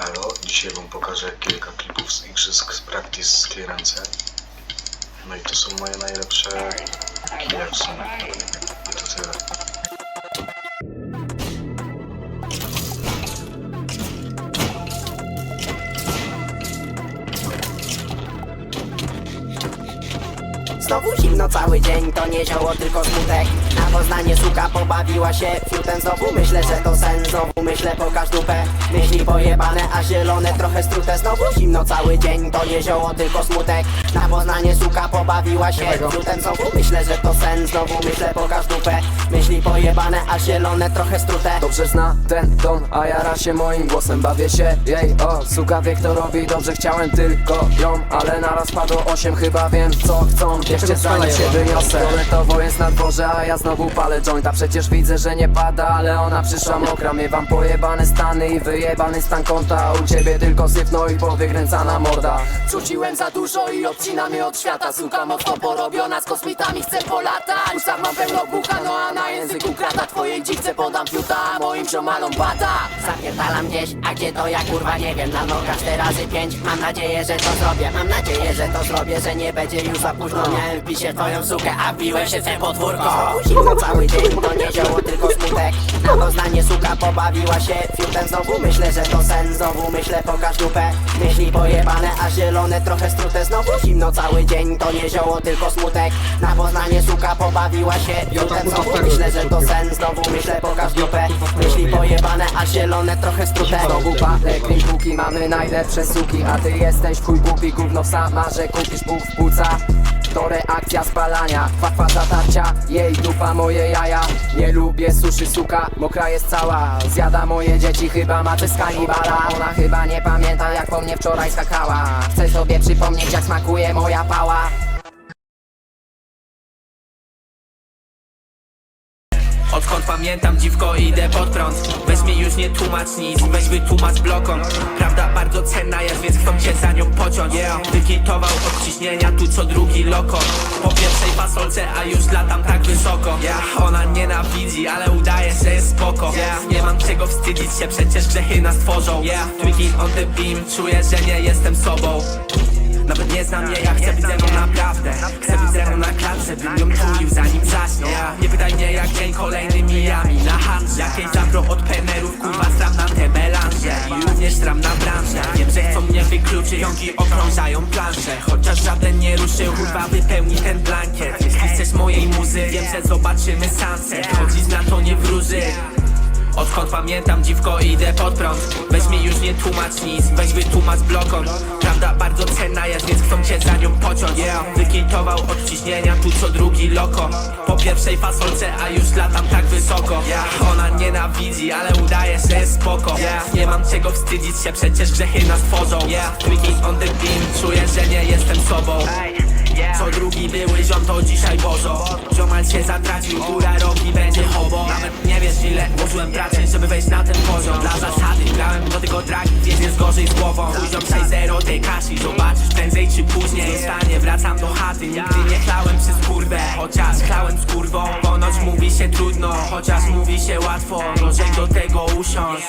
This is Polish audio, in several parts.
Elo, dzisiaj wam pokażę kilka klipów z igrzysk z Practice Clearance. No i to są moje najlepsze kile w sumie. I to tyle. Znowu zimno cały dzień, to nie zioło, tylko smutek Poznanie suka pobawiła się fiutem. Znowu myślę, że to sen, znowu myślę pokaż dupę Myśli pojebane, a zielone trochę strute. Znowu zimno cały dzień, to nie zioło, tylko smutek. Na Poznanie suka pobawiła się fiutem. Znowu myślę, że to sen, znowu myślę pokaż dupę Myśli pojebane, a zielone trochę strute. Dobrze zna ten ton, a jara się moim głosem. Bawię się jej, o, suka wie kto robi Dobrze. Chciałem tylko ją, ale naraz padło osiem. Chyba wiem co chcą, jeszcze zanim się wyniosę. Fioletowo jest na dworze, a ja znowu palę jointa. Przecież widzę, że nie pada, ale ona przyszła mokra. Miewam pojebane stany i wyjebany stan konta. U ciebie tylko sypno i powykręcana morda. Rzuciłem za dużo i odcina mnie od świata. Suka mocno porobiona, z kosmitami. Chcę polatać. Ustaw mam pełno bucha, no a na języku krata Twojej dziwce podam fiuta, a moim ziomalom bata. Zapierdalam gdzieś, a gdzie to ja kurwa nie wiem. Na nogach cztery razy pięć, mam nadzieję, że to zrobię. Mam nadzieję, że to zrobię, że nie będzie już za późno. Miałem w pisie twoją sukę, a biłem się w te podwórko Zimno cały dzień, to nie zioło, tylko smutek. Na suka pobawiła się fiutem Znowu myślę, że to sen, znowu myślę pokaż dupę. Myśli pojebane, a zielone trochę strute. Znowu zimno cały dzień, to nie zioło, tylko smutek. Na Poznanie suka pobawiła się fiutem Znowu myślę, że to sen, znowu myślę pokaż dupę. Myśli pojebane, a zielone trochę strute. Znowu palę klipuki, mamy najlepsze suki. A ty jesteś w chuj głupi, gówno sama, że kupisz Bóg w płuca to reakcja spalania, kwakwa zatarcia, jej dupa moje jaja. Nie lubię suszy suka, mokra jest cała. Zjada moje dzieci, chyba macie z kanibala. Ona chyba nie pamięta jak po mnie wczoraj skakała. Chcę sobie przypomnieć jak smakuje moja pała pamiętam dziwko idę pod prąd. Weź mi już nie tłumacz nic, weź wytłumacz blokom. Prawda bardzo cenna jest, więc chcą cię za nią pociąć. Wykitował od ciśnienia tu co drugi loko. Po pierwszej fasolce, a już latam tak wysoko. Ona nienawidzi, ale udaje, że jest spoko. Nie mam czego wstydzić się, przecież grzechy nas tworzą. Tweaking on the beam, czuję, że nie jestem sobą nawet nie znam jej, ja chcę być ze mną naprawdę. Chcę być ze mną na klatce, bym ją czulił zanim zaśnie. Nie pytaj mnie jak dzień kolejny mija mi na handrze. Jakieś zapro od penerów, kurwa stram na te melanże. I również stram na branżę. Wiem, że chcą mnie wykluczyć, jąki okrążają planszę. Chociaż żaden nie ruszył, kurwa wypełni ten blankiet. Jeśli chcesz mojej muzy, wiem, że zobaczymy sunset. Chodzić na to nie wróży Odkąd pamiętam dziwko idę pod prąd. Weź mi już nie tłumacz nic, weź wytłumacz blokom. Prawda bardzo cenna jest, więc chcą cię za nią pociąć. Wykitował od ciśnienia tu co drugi loko. Po pierwszej fasolce, a już latam tak wysoko. Ona nienawidzi, ale udaje, że jest spoko. Nie mam czego wstydzić się, przecież grzechy nas tworzą. Tweaking on the beam, czuję, że nie jestem sobą co drugi były ziom to dzisiaj bożo Ziomal się zatracił, góra rogi będzie hobo. Nawet nie wiesz ile włożyłem pracy, żeby wejść na ten poziom. Dla zasady grałem do tego traki, wiesz jest gorzej z głową. Pójdzią 6-0 tej kaszy, zobaczysz prędzej czy później. Zostanie, wracam do chaty, nigdy nie chlałem przez kurwę. Chociaż chlałem z kurwą, się trudno Chociaż mówi się łatwo, gorzej do tego usiąść.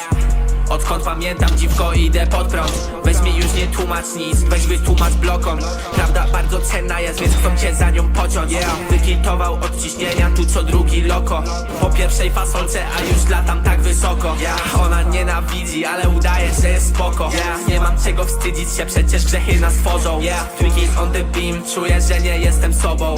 Odkąd pamiętam dziwko idę pod prąd. Weź mi już nie tłumacz nic, weź wytłumacz blokom. Prawda bardzo cenna jest, więc chcą cię za nią pociąć. Wykitował od ciśnienia tu co drugi loko. Po pierwszej fasolce, a już latam tak wysoko. Ona nienawidzi, ale udaje, że jest spoko. Nie mam czego wstydzić się, przecież grzechy nas tworzą. Tweaking on the beam, czuję, że nie jestem sobą